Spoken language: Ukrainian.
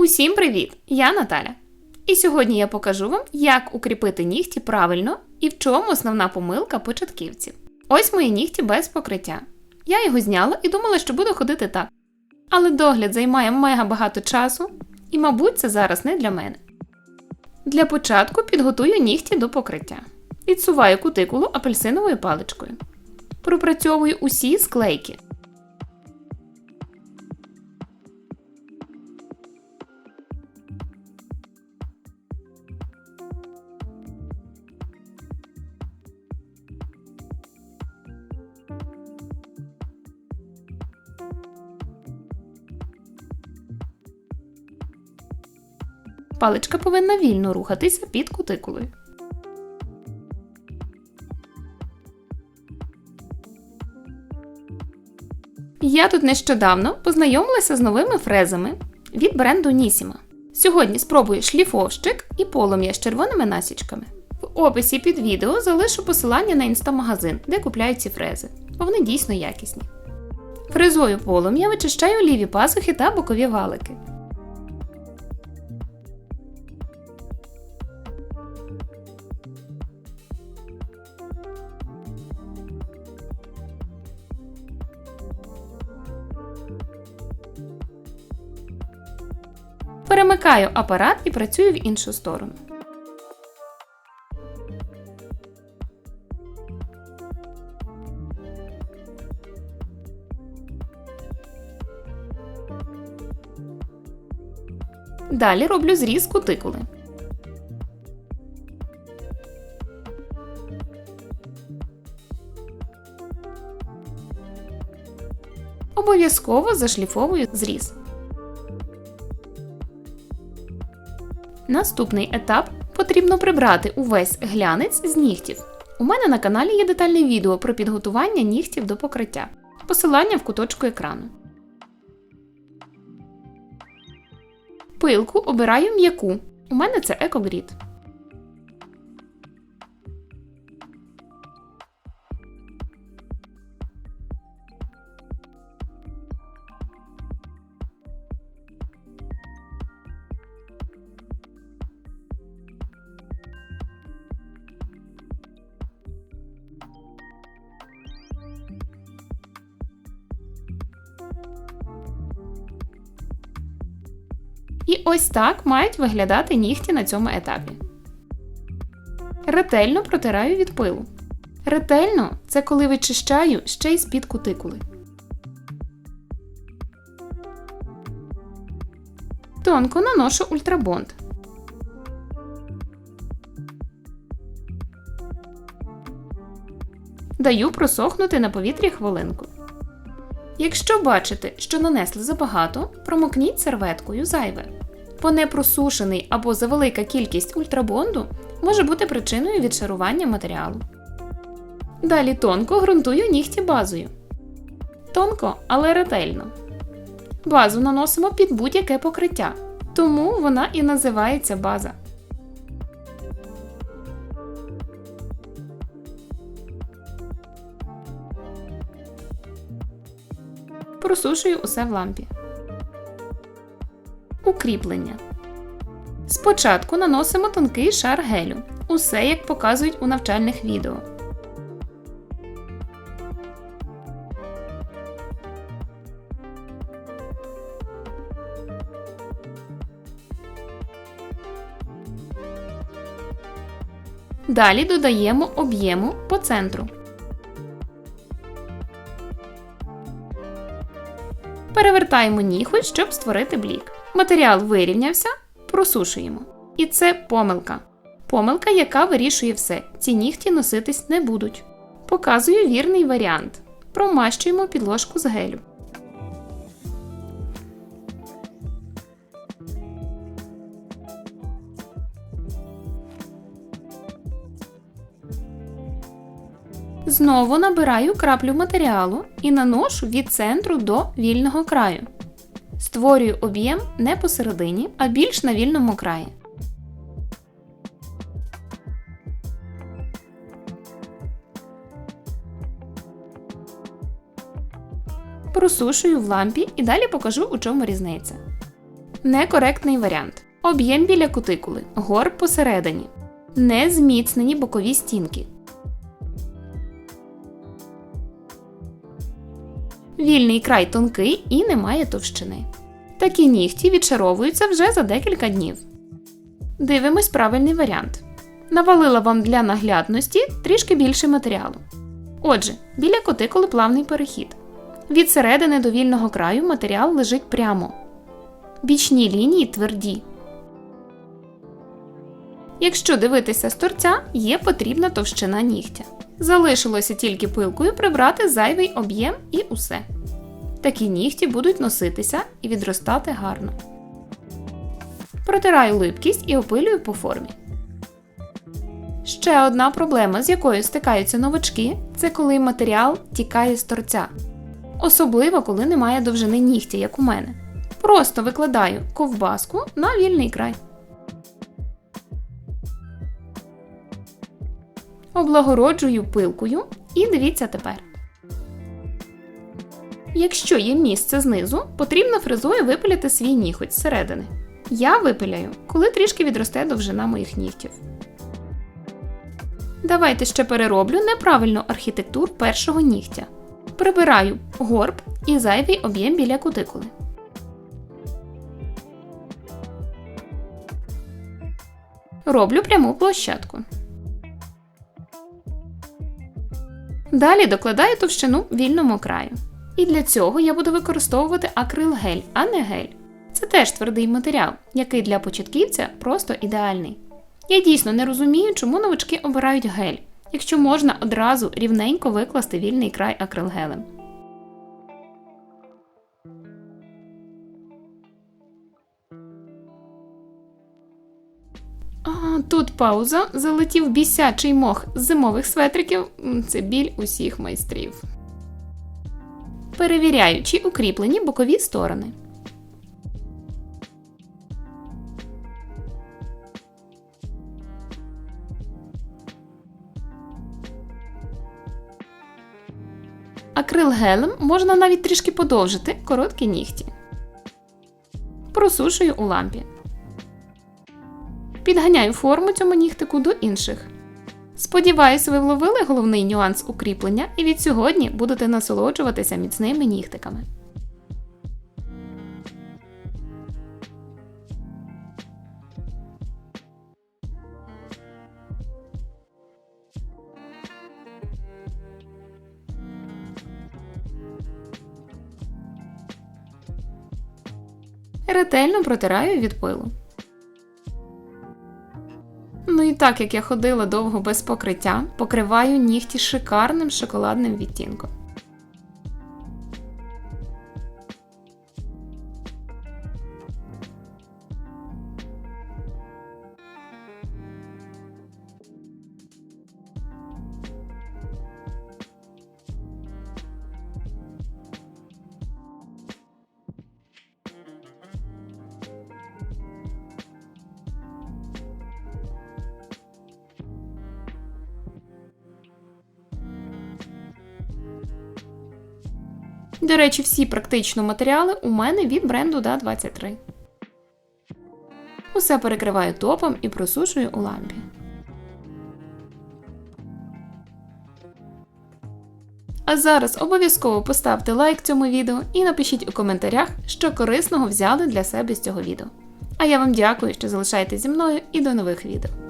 Усім привіт! Я Наталя. І сьогодні я покажу вам, як укріпити нігті правильно і в чому основна помилка початківців. Ось мої нігті без покриття. Я його зняла і думала, що буду ходити так. Але догляд займає мега багато часу, і, мабуть, це зараз не для мене. Для початку підготую нігті до покриття. Відсуваю кутикулу апельсиновою паличкою. Пропрацьовую усі склейки. Паличка повинна вільно рухатися під кутикулою. Я тут нещодавно познайомилася з новими фрезами від бренду Nissima. Сьогодні спробую шліфовщик і полум'я з червоними насічками. В описі під відео залишу посилання на інстамагазин, де купляють ці фрези, бо вони дійсно якісні. Фрезою полум'я вичищаю ліві пасухи та бокові валики. Перемикаю апарат і працюю в іншу сторону. Далі роблю зріз кутикули. Обов'язково зашліфовую зріз. Наступний етап потрібно прибрати увесь глянець з нігтів. У мене на каналі є детальне відео про підготування нігтів до покриття. Посилання в куточку екрану. Пилку обираю м'яку. У мене це екогрід. Ось так мають виглядати нігті на цьому етапі. Ретельно протираю від пилу. Ретельно це коли вичищаю ще й з-під кутикули. Тонко наношу ультрабонд. Даю просохнути на повітрі хвилинку. Якщо бачите, що нанесли забагато, промокніть серветкою зайве. Бо непросушений або завелика кількість ультрабонду може бути причиною відшарування матеріалу. Далі тонко ґрунтую нігті базою. Тонко, але ретельно. Базу наносимо під будь-яке покриття, тому вона і називається база. Просушую усе в лампі. Укріплення. Спочатку наносимо тонкий шар гелю. Усе як показують у навчальних відео. Далі додаємо об'єму по центру. Перевертаємо ніхоть, щоб створити блік. Матеріал вирівнявся, просушуємо. І це помилка. Помилка, яка вирішує все. Ці нігті носитись не будуть. Показую вірний варіант. Промащуємо підложку з гелю. Знову набираю краплю матеріалу і наношу від центру до вільного краю. Створюю об'єм не посередині, а більш на вільному краї. Просушую в лампі і далі покажу, у чому різниця. Некоректний варіант. Об'єм біля кутикули, горб посередині, не зміцнені бокові стінки. Вільний край тонкий і не має товщини. Такі нігті відшаровуються вже за декілька днів. Дивимось правильний варіант. Навалила вам для наглядності трішки більше матеріалу. Отже, біля кутикули плавний перехід. Від середини до вільного краю матеріал лежить прямо. Бічні лінії тверді. Якщо дивитися з торця, є потрібна товщина нігтя. Залишилося тільки пилкою прибрати зайвий об'єм і усе. Такі нігті будуть носитися і відростати гарно. Протираю липкість і опилюю по формі. Ще одна проблема, з якою стикаються новачки, це коли матеріал тікає з торця. Особливо, коли немає довжини нігтя, як у мене. Просто викладаю ковбаску на вільний край. Облагороджую пилкою і дивіться тепер. Якщо є місце знизу, потрібно фрезою випиляти свій ніготь зсередини. Я випиляю, коли трішки відросте довжина моїх нігтів. Давайте ще перероблю неправильну архітектуру першого нігтя. Прибираю горб і зайвий об'єм біля кутикули. Роблю пряму площадку. Далі докладаю товщину вільному краю. І для цього я буду використовувати акрилгель, а не гель. Це теж твердий матеріал, який для початківця просто ідеальний. Я дійсно не розумію, чому новачки обирають гель, якщо можна одразу рівненько викласти вільний край акрилгелем. Тут пауза. Залетів бісячий мох з зимових светриків. Це біль усіх майстрів. Перевіряю, чи укріплені бокові сторони. Акрилгелем можна навіть трішки подовжити короткі нігті. Просушую у лампі. Підганяю форму цьому нігтику до інших. Сподіваюсь, ви вловили головний нюанс укріплення і від сьогодні будете насолоджуватися міцними нігтиками. Ретельно протираю від пилу. Ну і так як я ходила довго без покриття, покриваю нігті шикарним шоколадним відтінком. До речі, всі практично матеріали у мене від бренду DA23. Усе перекриваю топом і просушую у лампі. А зараз обов'язково поставте лайк цьому відео і напишіть у коментарях, що корисного взяли для себе з цього відео. А я вам дякую, що залишаєтесь зі мною і до нових відео.